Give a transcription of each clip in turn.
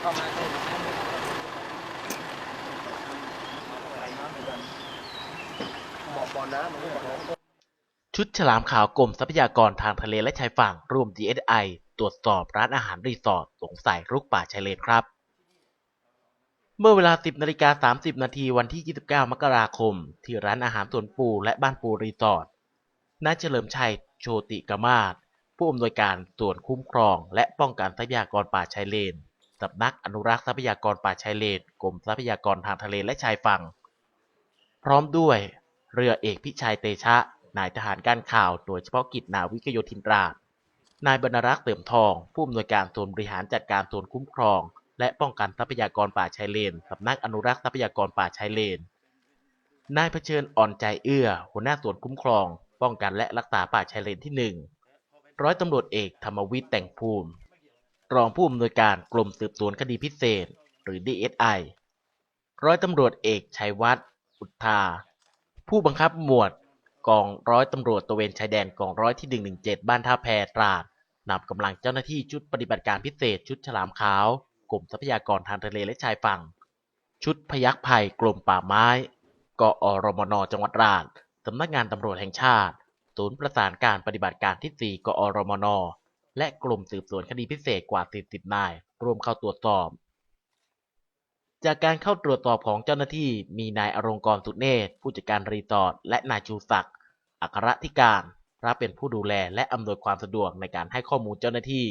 เข้ามาเข้ามาบ่อน้ำมันก็บ่อน้ำ ชุดฉลามขาวกรมทรัพยากรทางทะเลและชายฝั่งร่วม DSI ตรวจสอบร้านอาหารรีสอร์ทสงสัยรุกป่าชายเลนครับ เมื่อเวลา 10นาฬิกา30 นาทีวันที่ 29 มกราคม ที่ร้านอาหารสวนปูและบ้านปูรีสอร์ทนายเฉลิมชัยโชติกมาศผู้อำนวยการส่วนคุ้มครอง และป้องกันทรัพยากรป่าชายเลน สำนักอนุรักษ์ทรัพยากรป่าชายเลนกรมทรัพยากรทางทะเลและชายฝั่ง พร้อมด้วย เรือเอกพิชัยเตชะ นายทหารการข่าวโดยเฉพาะกิจนาวิกโยธินราชนายบรรรักษ์เติมทองผู้อำนวยการส่วนบริหารจัดการส่วนคุ้มครอง และป้องกันทรัพยากรป่าชายเลนสำนักอนุรักษ์ทรัพยากรป่าชายเลน นายเผชิญอ่อนใจเอื้อ หัวหน้าส่วนคุ้มครอง ป้องกันและรักษาป่าชายเลนที่หนึ่งร้อยตำรวจเอกธรรมวิทย์แต่งภูมิ รองผู้อำนวยการกรมสืบสวนคดีพิเศษ หรือ DSI ร้อยตำรวจเอกชัยวัฒน์อุทธา ผู้บังคับหมวดกองร้อยตำรวจตะเวนชายแดนกองร้อยที่ 117 บ้านท่าแพตราดนำกำลังเจ้าหน้าที่ชุดปฏิบัติการพิเศษชุดฉลามขาวกรมทรัพยากรทางทะเลและชายฝั่ง ชุดพยัคฆ์ภัยกรมป่าไม้กอรมนจังหวัดราชสำนักงานตำรวจแห่งชาติ ศูนย์ประสานการปฏิบัติการที่ 4 กอรมน และกลุ่มสืบสวนคดีพิเศษกว่า 40 นายรวมเข้าตรวจสอบ จากการเข้าตรวจสอบของเจ้าหน้าที่มีนายอรงกรสุเนศผู้จัดการรีสอร์ทและนายชูศักดิ์อัครธิการรับเป็นผู้ดูแลและอำนวยความสะดวกในการให้ข้อมูลเจ้าหน้าที่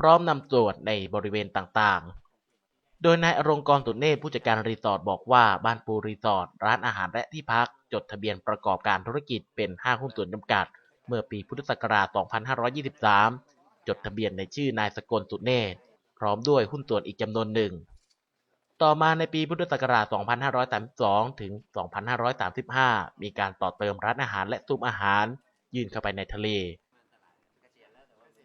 พร้อมนำตรวจในบริเวณต่างๆ โดยนายอรงกรสุเนศผู้จัดการรีสอร์ทบอกว่าบ้านปูรีสอร์ทร้านอาหารและที่พักจดทะเบียนประกอบการธุรกิจเป็นห้างหุ้นส่วนจำกัด เมื่อปีพุทธศักราช 2523 จดทะเบียนในชื่อนายสกลสุเนศพร้อมด้วยหุ้นส่วนอีกจำนวนหนึ่ง ต่อมาในปีพุทธศักราช 2532 ถึง 2535 มีการต่อเติมร้านอาหารและซุ้มอาหาร ยื่นเข้าไปในทะเล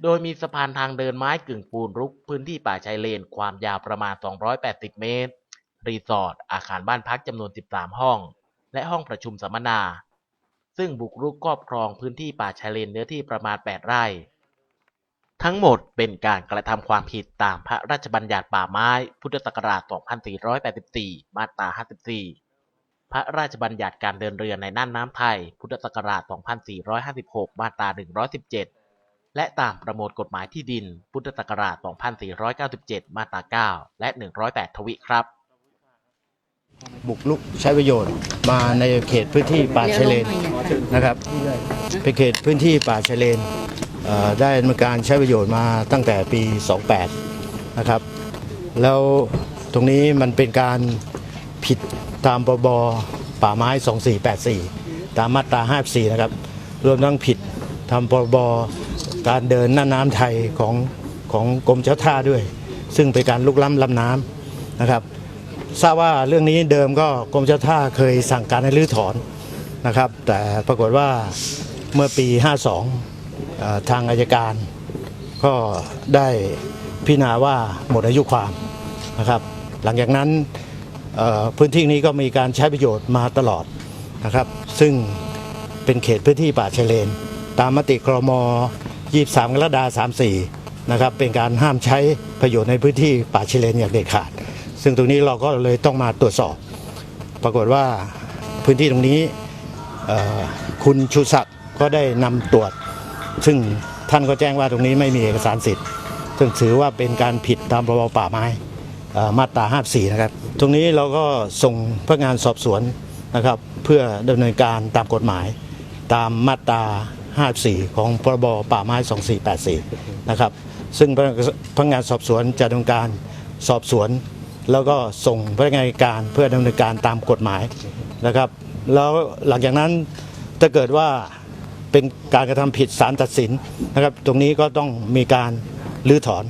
โดยมีสะพานทางเดินไม้กึ่งปูนรุกพื้นที่ป่าชายเลนความยาวประมาณ 280 เมตร รีสอร์ทอาคารบ้านพักจำนวน 13 ห้อง และห้องประชุมสัมมนา ซึ่งบุกรุกครอบครองพื้นที่ป่าชายเลนเนื้อที่ประมาณ 8 ไร่ ทั้งหมดเป็นการกระทำความผิดตามพระราชบัญญัติป่าไม้ พุทธศักราช 2484 มาตรา 54 พระราชบัญญัติการเดินเรือในน่านน้ำไทย พุทธศักราช 2456 มาตรา 117 และตามประมวลกฎหมายที่ดิน พุทธศักราช 2497 มาตรา 9 และ 108 ทวิครับ บุกลุกใช้ประโยชน์มาในเขตพื้นที่ป่าชายเลนนะครับเป็นเขตพื้นที่ป่าชายเลนเอ่อได้ดำเนินการใช้ประโยชน์มาตั้งแต่ปี 28 นะครับ แล้วตรงนี้มันเป็นการผิดตามปบป่าไม้ 2484 ตามมาตรา 54 นะครับ รวมทั้งผิดทำปบการเดินหน้าน้ำไทยของของกรมเจ้าท่าด้วย ซึ่งเป็นการลุกล้ำลำน้ำนะครับ ทราบว่าเรื่องนี้เดิมก็กรมเจ้าท่าเคยสั่งการให้รื้อถอนนะครับ แต่ปรากฏว่าเมื่อปี 52 ทางอายการ ก็ได้พิจารณาว่าหมดอายุความนะครับ หลังจากนั้นพื้นที่นี้ก็มีการใช้ประโยชน์มาตลอดนะครับ ซึ่งเป็นเขตพื้นที่ป่าชายเลน ตามมติครม 23กรกฎาคม34 นะครับ เป็นการห้ามใช้ประโยชน์ในพื้นที่ป่าชายเลนอย่างเด็ดขาด ซึ่งตรงนี้เราก็เลยต้องมาตรวจสอบ ปรากฏว่าพื้นที่ตรงนี้คุณชูศักดิ์ก็ได้นำตรวจ ซึ่งท่านก็แจ้งว่าตรงนี้ไม่มีเอกสารสิทธิ์ ซึ่งถือว่าเป็นการผิดตามพรบป่าไม้มาตรา54นะครับ ตรงนี้เราก็ส่งพนักงานสอบสวนนะครับเพื่อดำเนินการตามกฎหมาย ตามมาตรา54 ของพรบป่าไม้ 2484 นะครับ ซึ่งพนักงานสอบสวนจะดำเนินการสอบสวน แล้วก็ส่งพนักงานอัยการเพื่อดำเนินการตามกฎหมายนะครับ แล้วหลังจากนั้นถ้าเกิดว่าเป็นการกระทำผิดศาลตัดสินนะครับ ตรงนี้ก็ต้องมีการรื้อถอน